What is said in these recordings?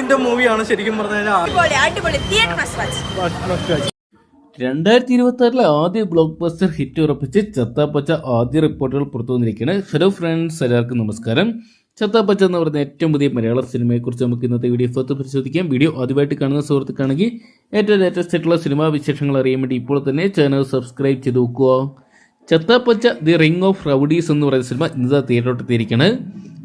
India മൂവിയാണ് ശരിക്കും പറഞ്ഞാൽ അടിപൊളി അടിപൊളി. തിയേറ്റർ മസ്റ്റ് വാച്ച് രണ്ടായിരത്തി ഇരുപത്തി ആറിലെ ആദ്യ ബ്ലോക്ക് ബസ്റ്റർ ഹിറ്റ് ഉറപ്പിച്ച് ചത്താപ്പച്ച ആദ്യ റിപ്പോർട്ടുകൾ പുറത്തു വന്നിരിക്കുകയാണ്. ഹലോ ഫ്രണ്ട്സ് എല്ലാവർക്കും നമസ്കാരം. ചത്താപ്പച്ച എന്ന് പറയുന്ന ഏറ്റവും പുതിയ മലയാള സിനിമയെക്കുറിച്ച് നമുക്ക് ഇന്നത്തെ വീഡിയോ ഫോത്ത് പരിശോധിക്കാം. വീഡിയോ ആദ്യമായിട്ട് കാണുന്ന സുഹൃത്തുക്കാണെങ്കിൽ ഏറ്റവും ലേറ്റസ്റ്റ് ആയിട്ടുള്ള സിനിമാ വിശേഷങ്ങൾ അറിയാൻ വേണ്ടി ഇപ്പോൾ തന്നെ ചാനൽ സബ്സ്ക്രൈബ് ചെയ്ത് നോക്കുക. Chathapacha the ring of rowdies എന്ന് പറയുന്ന സിനിമ ഇന്നത്തെ തിയേറ്ററോട്ടെത്തിയിരിക്കുകയാണ്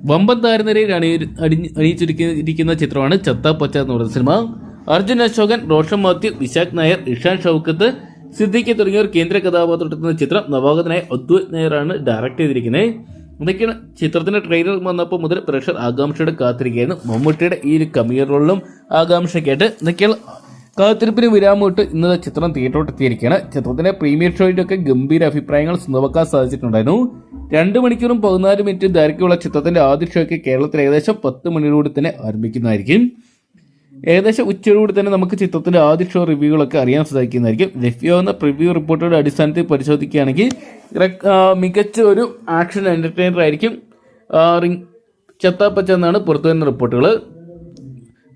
വമ്പൻ താരനിരയിൽ അണി അണിഞ്ഞ് അണിയിച്ചിരിക്കുന്ന ചിത്രമാണ് ചത്ത പൊച്ച എന്ന് പറയുന്ന സിനിമ. അർജുൻ അശോകൻ റോഷൻ മാത്യു വിശാഖ് നായർ ഇഷാൻ ഷൗക്കത്ത് സിദ്ദിഖ് തുടങ്ങിയവർ കേന്ദ്ര കഥാപാത്രത്തിൽ ചിത്രം നവാഗതനായ അദ്വൈത് നായരാണ് ഡയറക്ട് ചെയ്തിരിക്കുന്നത്. ഇതൊക്കെയാണ് ചിത്രത്തിന്റെ ട്രെയിലർ വന്നപ്പോൾ മുതൽ പ്രേക്ഷകർ ആകാംക്ഷയുടെ കാത്തിരിക്കുകയായിരുന്നു. മമ്മൂട്ടിയുടെ ഈ ഒരു കമിയർ റോളിലും ആകാംക്ഷയ്ക്കായിട്ട് ഇതൊക്കെയാണ് കാത്തിരിപ്പിന് വിരാമമിട്ട് ഇന്നത്തെ ചിത്രം തിയേറ്ററോട്ടെത്തിയിരിക്കുകയാണ് ചിത്രത്തിന്റെ പ്രീമിയർ ഷോയുടെ ഒക്കെ ഗംഭീര അഭിപ്രായങ്ങൾ സ്വന്തമാക്കാൻ സാധിച്ചിട്ടുണ്ടായിരുന്നു. രണ്ട് മണിക്കൂറും പതിനാല് മിനിറ്റ് ദൈർഘ്യമുള്ള ചിത്രത്തിന്റെ ആദ്യ ഷോയ്ക്ക് കേരളത്തിൽ ഏകദേശം പത്ത് മണിയോടുകൂടി തന്നെ ആരംഭിക്കുന്നതായിരിക്കും. ഏകദേശം ഉച്ചയോടുകൂടി തന്നെ നമുക്ക് ചിത്രത്തിന്റെ ആദ്യ ഷോ റിവ്യൂകളൊക്കെ അറിയാൻ സാധിക്കുന്നതായിരിക്കും. ലഭ്യമാകുന്ന പ്രിവ്യൂ റിപ്പോർട്ടുകളുടെ അടിസ്ഥാനത്തിൽ പരിശോധിക്കുകയാണെങ്കിൽ മികച്ച ഒരു ആക്ഷൻ എന്റർടൈനർ ആയിരിക്കും റിങ് ചത്താപ്പച്ച എന്നാണ് പുറത്തുവരുന്ന റിപ്പോർട്ടുകൾ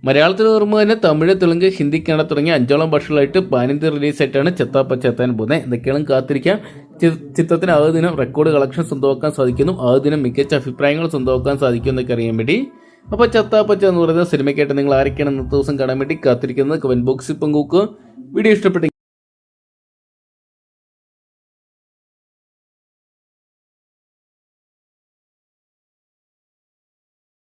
മലയാളത്തിൽ ഓർമ്മ തന്നെ തമിഴ് തെലുങ്ക് ഹിന്ദി കന്നഡ തുടങ്ങിയ അഞ്ചോളം ഭാഷകളായിട്ട് പാനിന്തി റിലീസായിട്ടാണ് ചെത്താപ്പ ചെത്താൻ പോകുന്നത്. എന്തൊക്കെയാണ് കാത്തിരിക്കാം ചിത്രത്തിന് ആദ്യ ദിനം റെക്കോർഡ് കളക്ഷൻ സ്വന്തമാക്കാൻ സാധിക്കുന്നു. ആദ്യ ദിനം മികച്ച അഭിപ്രായങ്ങൾ സ്വന്തമാക്കാൻ സാധിക്കും എന്നൊക്കെ അറിയാൻ വേണ്ടി. അപ്പോൾ ചത്താപ്പച്ച എന്ന് പറയുന്ന സിനിമയ്ക്കായിട്ട് നിങ്ങൾ ആരൊക്കെയാണ് ഇന്നത്തെ ദിവസം കാണാൻ വേണ്ടി കാത്തിരിക്കുന്നത്? കമന്റ് ബോക്സിൽ പങ്കുവെക്കുക. വീഡിയോ ഇഷ്ടപ്പെട്ടെങ്കിൽ